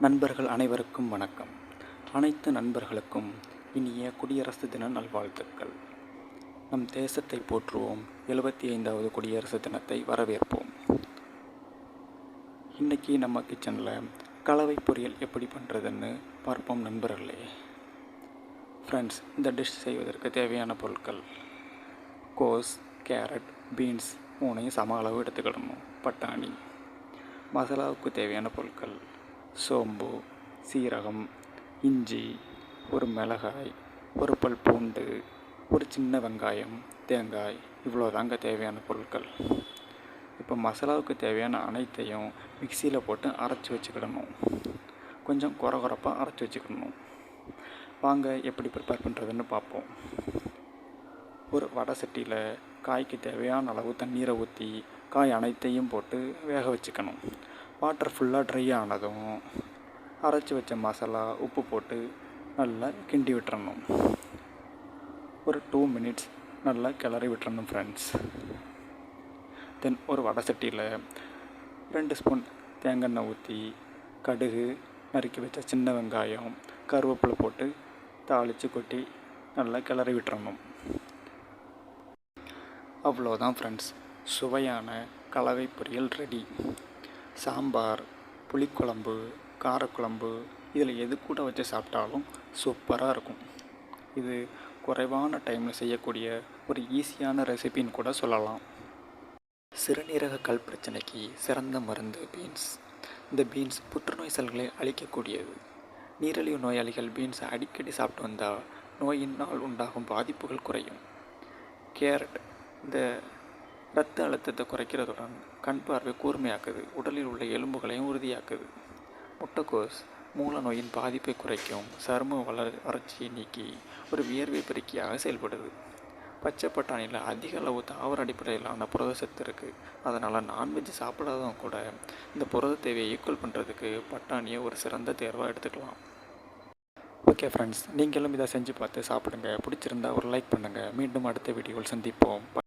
நண்பர்கள் அனைவருக்கும் வணக்கம். அனைத்து நண்பர்களுக்கும் இனிய குடியரசு தின நல்வாழ்த்துக்கள். நம் தேசத்தை போற்றுவோம். எழுபத்தி ஐந்தாவது குடியரசு தினத்தை வரவேற்போம். இன்றைக்கி நம்ம கிச்சனில் கலவை பொரியல் எப்படி பண்ணுறதுன்னு பார்ப்போம் நண்பர்களே. ஃப்ரெண்ட்ஸ் இந்த டிஷ் செய்வதற்கு தேவையான பொருட்கள் கோஸ் கேரட் பீன்ஸ் மூணையும் சம அளவு எடுத்துக்கிடணும். பட்டாணி மசாலாவுக்கு தேவையான பொருட்கள் சோம்பு சீரகம் இஞ்சி ஒரு மிளகாய் ஒரு பல் பூண்டு ஒரு சின்ன வெங்காயம் தேங்காய் இவ்வளோ தாங்க தேவையான பொருட்கள். இப்போ மசாலாவுக்கு தேவையான அனைத்தையும் மிக்சியில் போட்டு அரைச்சி வச்சுக்கிடணும். கொஞ்சம் குறை குறைப்பாக அரைச்சி வச்சுக்கிடணும். வாங்க எப்படி ப்ரிப்பேர் பண்ணுறதுன்னு பார்ப்போம். ஒரு வடை சட்டியில் காய்க்கு தேவையான அளவு தண்ணீரை ஊற்றி காய் அனைத்தையும் போட்டு வேக வச்சுக்கணும். வாட்டர் ஃபுல்லாக ட்ரை ஆனதும் அரைச்சி வச்ச மசாலா உப்பு போட்டு நல்லா கிண்டி விட்டுறணும். ஒரு டூ மினிட்ஸ் நல்லா கிளறி விட்டுறணும் ஃப்ரெண்ட்ஸ் தென் ஒரு வடை சட்டியில் ரெண்டு ஸ்பூன் தேங்காய் எண்ணெய் ஊற்றி கடுகு நறுக்கி வச்ச சின்ன வெங்காயம் கருவேப்பிலை போட்டு தாளித்து கொட்டி நல்லா கிளறி விட்டுறணும். அவ்வளோதான் ஃப்ரெண்ட்ஸ் சுவையான கலவை பொரியல் ரெடி சாம்பார் புளிக்குழம்பு காரக்குழம்பு இதில் எது கூட வச்சு சாப்பிட்டாலும் சூப்பராக இருக்கும். இது குறைவான டைமில் செய்யக்கூடிய ஒரு ஈஸியான ரெசிபின்னு கூட சொல்லலாம். சிறுநீரக கல் பிரச்சனைக்கு சிறந்த மருந்து பீன்ஸ் இந்த பீன்ஸ் புற்றுநோய் செல்களை அழிக்கக்கூடியது. நீரிழிவு நோயாளிகள் பீன்ஸை அடிக்கடி சாப்பிட்டு வந்தால் நோயினால் உண்டாகும் பாதிப்புகள் குறையும். கேரட் இந்த இரத்த அழுத்தத்தை குறைக்கிறதுடன் கண் பார்வை கூர்மையாக்குது. உடலில் உள்ள எலும்புகளையும் உறுதியாக்குது. முட்டைக்கோஸ் மூல நோயின் பாதிப்பை குறைக்கும் சரும வளர் வறட்சியை நீக்கி ஒரு வியர்வை பெருக்கியாக செயல்படுது. பச்சை பட்டாணியில் அதிக அளவு தாவர அடிப்படையிலான புரத சத்து இருக்குது அதனால் நான்வெஜ் சாப்பிடாதவங்க கூட இந்த புரத தேவையை ஈக்குவல் பண்ணுறதுக்கு பட்டாணியை ஒரு சிறந்த தேர்வாக எடுத்துக்கலாம். ஓகே ஃப்ரெண்ட்ஸ் நீங்களும் இதை செஞ்சு பார்த்து சாப்பிடுங்க. பிடிச்சிருந்தா ஒரு லைக் பண்ணுங்கள் மீண்டும் அடுத்த வீடியோவில் சந்திப்போம்.